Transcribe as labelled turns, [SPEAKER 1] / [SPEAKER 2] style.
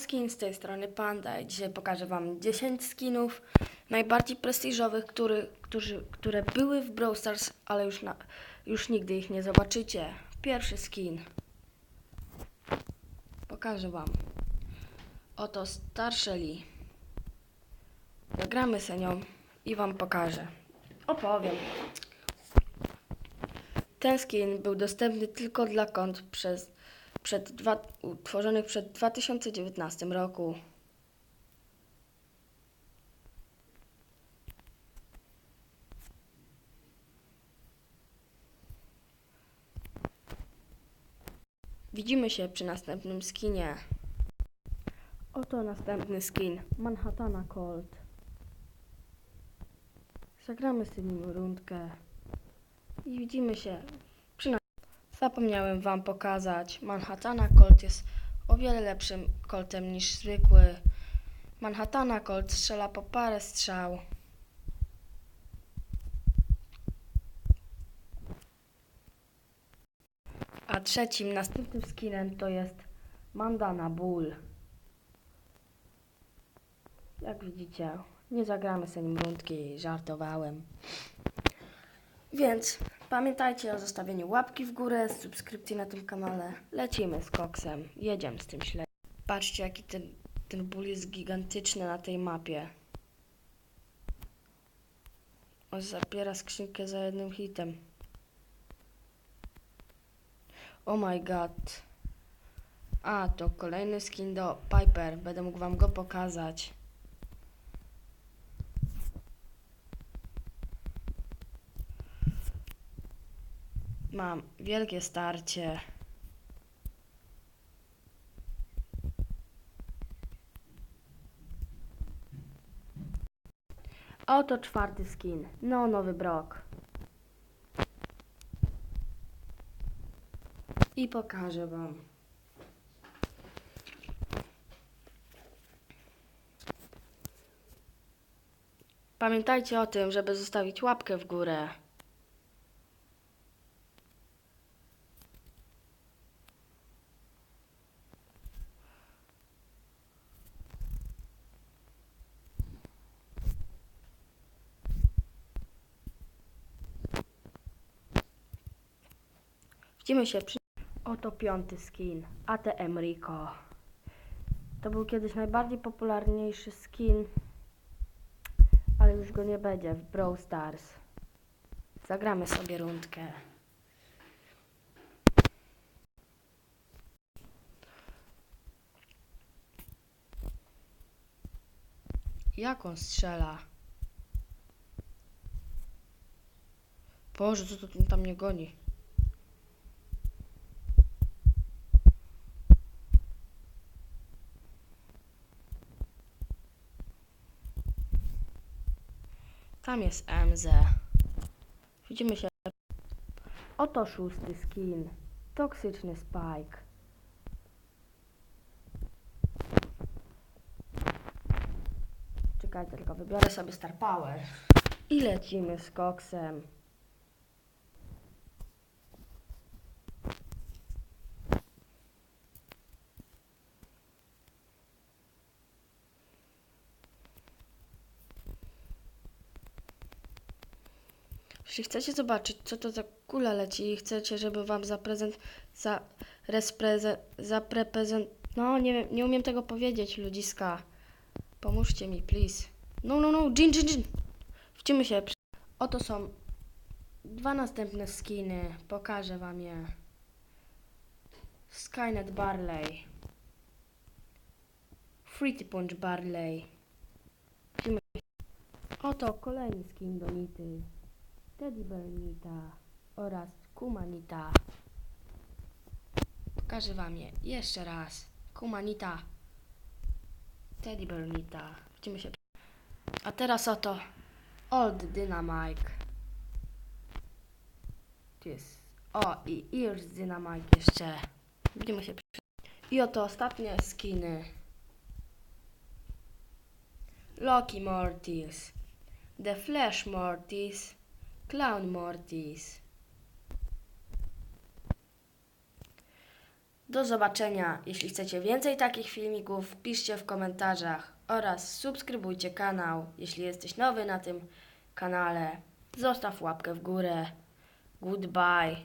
[SPEAKER 1] wszystkim, z tej strony Panda i dzisiaj pokażę Wam 10 skinów najbardziej prestiżowych, który, którzy, które były w Brawl Stars, ale już, na, już nigdy ich nie zobaczycie. Pierwszy skin. Pokażę Wam. Oto Starsheli. Zagramy se nią i Wam pokażę. Opowiem. Ten skin był dostępny tylko dla kont przez, przed dwa, utworzonych przed 2019 roku. Widzimy się przy następnym skinie. Oto następny skin. Manhattana Colt. Zagramy z tym rundkę. I widzimy się Zapomniałem wam pokazać. Manhattana Colt jest o wiele lepszym Coltem niż zwykły. Manhattana Colt strzela po parę strzał. A trzecim, następnym skinem to jest Mandana Bull. Jak widzicie, nie zagramy sobie rundki, żartowałem. Więc pamiętajcie o zostawieniu łapki w górę, subskrypcji na tym kanale. Lecimy z koksem, jedziemy z tym śledziem. Patrzcie jaki ten, ten ból jest gigantyczny na tej mapie. On zabiera skrzynkę za jednym hitem. Oh my god. A, to kolejny skin do Piper. Będę mógł wam go pokazać. Mam wielkie starcie. Oto czwarty skin. No, nowy brok. I pokażę wam. Pamiętajcie o tym, żeby zostawić łapkę w górę. Się przy... Oto piąty skin. ATM Rico. To był kiedyś najbardziej popularniejszy skin, ale już go nie będzie w Brawl Stars. Zagramy sobie rundkę. Jak on strzela? Boże, co to tam mnie goni? Tam jest MZ. Widzimy się. Oto szósty skin. Toksyczny Spike. Czekajcie, tylko wybiorę sobie Star Power. I lecimy z koksem. Jeśli chcecie zobaczyć, co to za kula leci i chcecie, żeby wam zaprezent... za... respreze... zaprezent... No, nie wiem, nie umiem tego powiedzieć, ludziska. Pomóżcie mi, please. No, no, no, Jin, Jin, Jin. Widzimy się. Oto są dwa następne skiny. Pokażę wam je. Skynet Barley. Fruity Punch Barley. Oto kolejny skin do Nity. Teddy Bernita oraz Kumanita. Pokażę wam je jeszcze raz. Kumanita. Teddy Bernita. Widzimy się. A teraz oto Old Dynamite. Tu jest. O, i Ears Dynamite jeszcze. Widzimy się. I oto ostatnie skiny. Loki Mortis. The Flash Mortis. Clown Mortis. Do zobaczenia. Jeśli chcecie więcej takich filmików, piszcie w komentarzach oraz subskrybujcie kanał, jeśli jesteś nowy na tym kanale. Zostaw łapkę w górę. Goodbye.